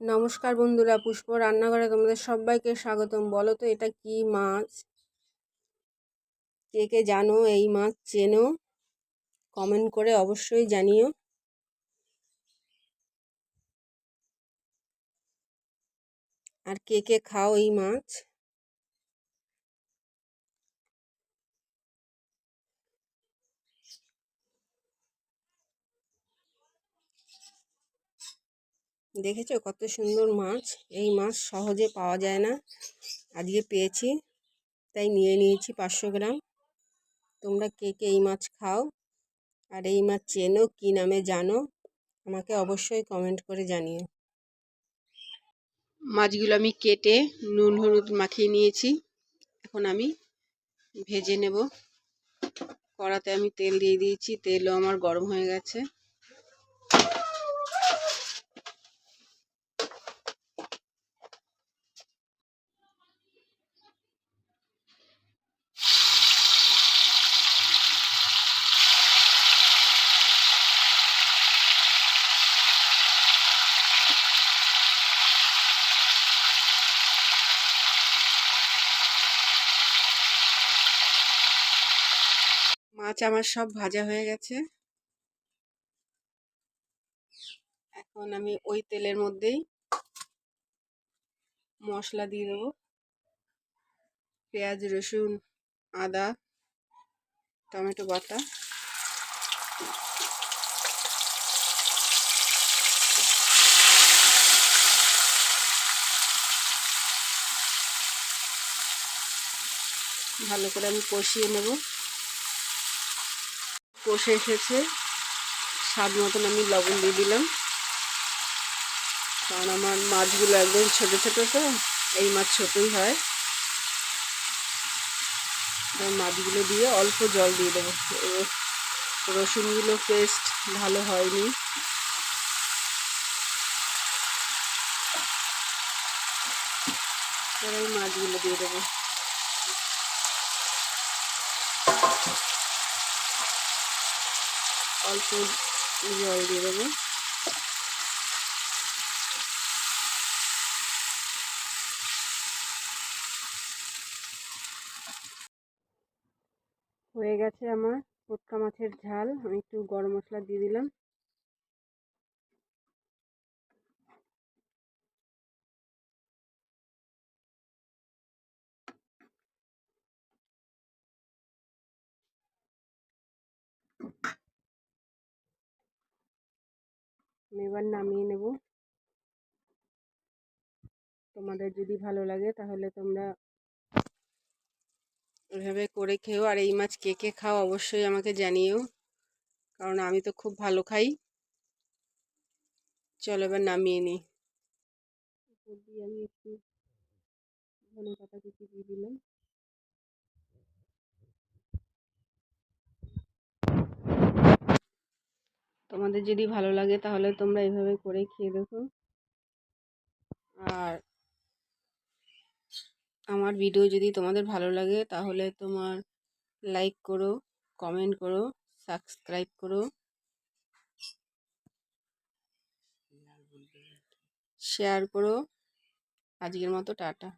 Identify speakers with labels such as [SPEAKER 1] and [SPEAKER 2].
[SPEAKER 1] নমস্কার বন্ধুরা, পুষ্প রান্নাঘরে তোমাদের সবাইকে স্বাগতম। বলো তো, এটা কি মাছ? কে কে জানো এই মাছ চেনো? কমেন্ট করে অবশ্যই জানিও। আর কে কে খাও এই মাছ? দেখেছ কত সুন্দর মাছ? এই মাছ সহজে পাওয়া যায় না। আজকে পেয়েছি, তাই নিয়ে নিয়েছি পাঁচশো গ্রাম। তোমরা কে কে এই মাছ খাও আর এই মাছ চেনো কী নামে জানো, আমাকে অবশ্যই কমেন্ট করে জানিও। মাছগুলো আমি কেটে নুন, হলুদ মাখিয়ে নিয়েছি। এখন আমি ভেজে নেব। কড়াতে আমি তেল দিয়ে দিয়েছি, তেলও আমার গরম হয়ে গেছে। মাছ আমার সব ভাজা হয়ে গেছে। এখন আমি ওই তেলের মধ্যেই মশলা দিয়ে দেবো। পেঁয়াজ, রসুন, আদা, টমেটো বাটা। ভালো করে আমি কষিয়ে নেব। কষে এসেছে। স্বাদ মতন আমি লবণ দিয়ে দিলাম। কারণ আমার মাছগুলো একদম ছোটো ছোটো তো, এই মাছ ছোটোই হয়। মাছগুলো দিয়ে অল্প জল দিয়ে দেবো। রসুনগুলো পেস্ট ভালো হয়নি। এবার মাছগুলো দিয়ে দেবো। অল্প জল দিয়ে দেবো। হয়ে গেছে আমার পোটকা মাছের ঝাল। আমি একটু গরম মশলা দিয়ে দিলাম। আমি এবার নামিয়ে নেব। তোমাদের যদি ভালো লাগে তাহলে তোমরা এভাবে করে খেও। আর এই মাছ কে কে খাও অবশ্যই আমাকে জানিও, কারণ আমি তো খুব ভালো খাই। চলো এবার নামিয়ে নিই। আমি একটু ধনে পাতা কুচি দিয়ে দিলাম। তোমাদের যদি ভালো লাগে তাহলে তোমরা এভাবে করে খেয়ে দেখো। আর আমার ভিডিও যদি তোমাদের ভালো লাগে তাহলে তোমার লাইক করো, কমেন্ট করো, সাবস্ক্রাইব করো। শেয়ার করো। আজকের মতো টাটা।